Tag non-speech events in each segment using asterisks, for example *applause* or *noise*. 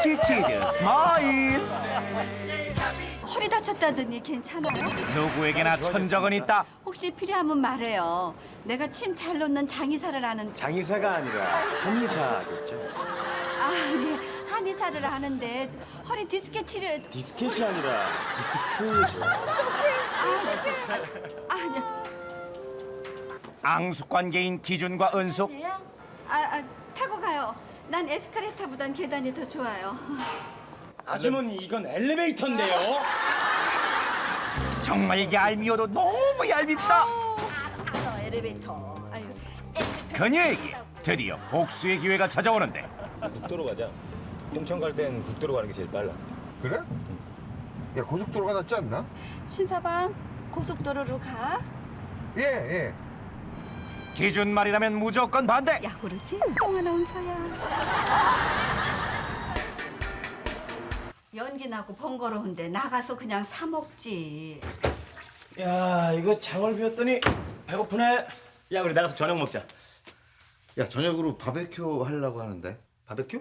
김치 치즈 스마일 허리 다쳤다더니 괜찮아요? 누구에게나 천적은 있다 혹시 필요하면 말해요. 내가 침 잘 놓는 장의사를 아는 장의사가 아니라 한의사겠죠. 아 예. 한의사를 아는데 허리 디스크 치료 디스켓이 아니라 디스크죠. 아, 아니 앙숙 관계인 기준과 은숙 아, 아 타고 가요. 난 에스카레이터보단 계단이 더 좋아요. 아주머니 이건 엘리베이터인데요. *laughs* 정말 얄미워도 너무 얄밉다 아, 엘리베이터. 아유. 그녀에게 드디어 복수의 기회가 찾아오는데 국도로 가자. 홍천 갈 땐 국도로 가는 게 제일 빨라. 그래? 야 고속도로가 낫지 않나? 신사방 고속도로로 가. 예 예. 기준 말이라면 무조건 반대 야 그러지? 똥 아나운서야. 연기 나고 번거로운데 나가서 그냥 사 먹지. 야 이거 장을 비웠더니 배고프네. 야 우리 나가서 저녁 먹자. 야 저녁으로 바베큐 하려고 하는데. 바베큐?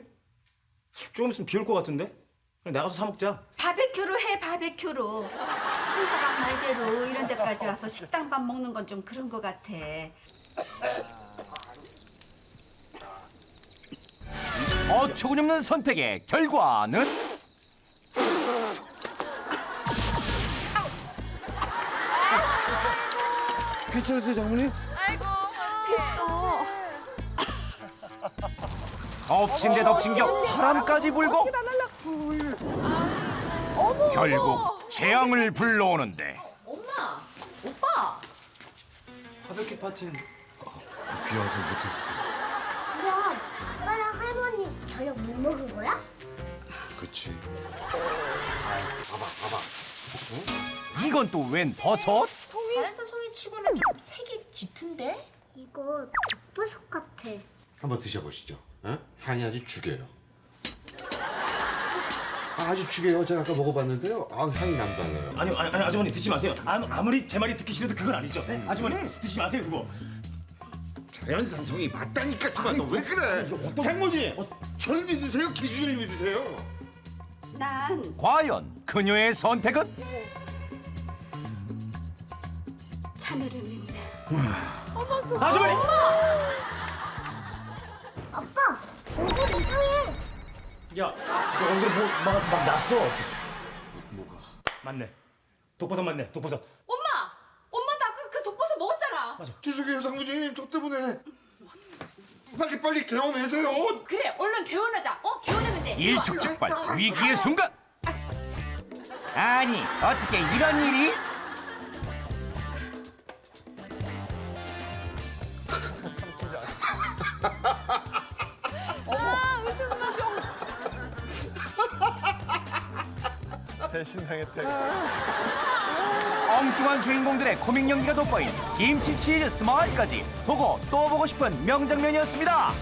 조금 있으면 비올 것 같은데? 그럼 나가서 사 먹자. 바베큐로 해 바베큐로. 신사방 말대로 이런 데까지 와서 식당 밥 먹는 건 좀 그런 것 같아. 어처구니없는 선택의 결과는 괜찮으세요 장모님? 됐어. 엎친 데 덮친 격 바람까지 불고 결국 재앙을 불러오는데 엄마, 오빠. 바베큐 파티는 비 와서 못했어. 그럼 아빠랑 할머니 저녁 못 먹은 거야? 그치. 이건 또 웬 버섯? 자연사 송이 치고는 좀 색이 짙은데? 이거 독버섯 같아. 한번 드셔보시죠. 어? 향이 아주 죽여요. 아, 아주 죽여요. 제가 아까 먹어봤는데요. 아 향이 남달라요. 아니, 아니 아니 아주머니 드시지 마세요. 아, 아무리 제 말이 듣기 싫어도 그건 아니죠. 네? 아주머니 드시지 마세요 그거. 자연산성이 맞다니까 지만 너 왜 그래? 장모님, 절 믿으세요? 기준을 믿으세요? 난 과연 그녀의 선택은? 자네를 믿네. 아주머니. 아빠, 얼굴 이상해. 야, 너 얼굴 뭐 막 막 났어. 뭐가? 맞네. 독버섯 맞네. 독버섯. 엄마! 엄마도 아까 그 독버섯 먹었잖아. 죄송해요 장모님. 저 때문에. 빨리 빨리 개원해세요. 그래, 얼른 개원하자. 어, 개원하면 돼. 일촉즉발 위기의 순간 아니 어떻게 이런 일이? 엉뚱한 주인공들의 코믹 연기가 돋보인 김치 치즈 스마일까지 보고 또 보고 싶은 명장면이었습니다.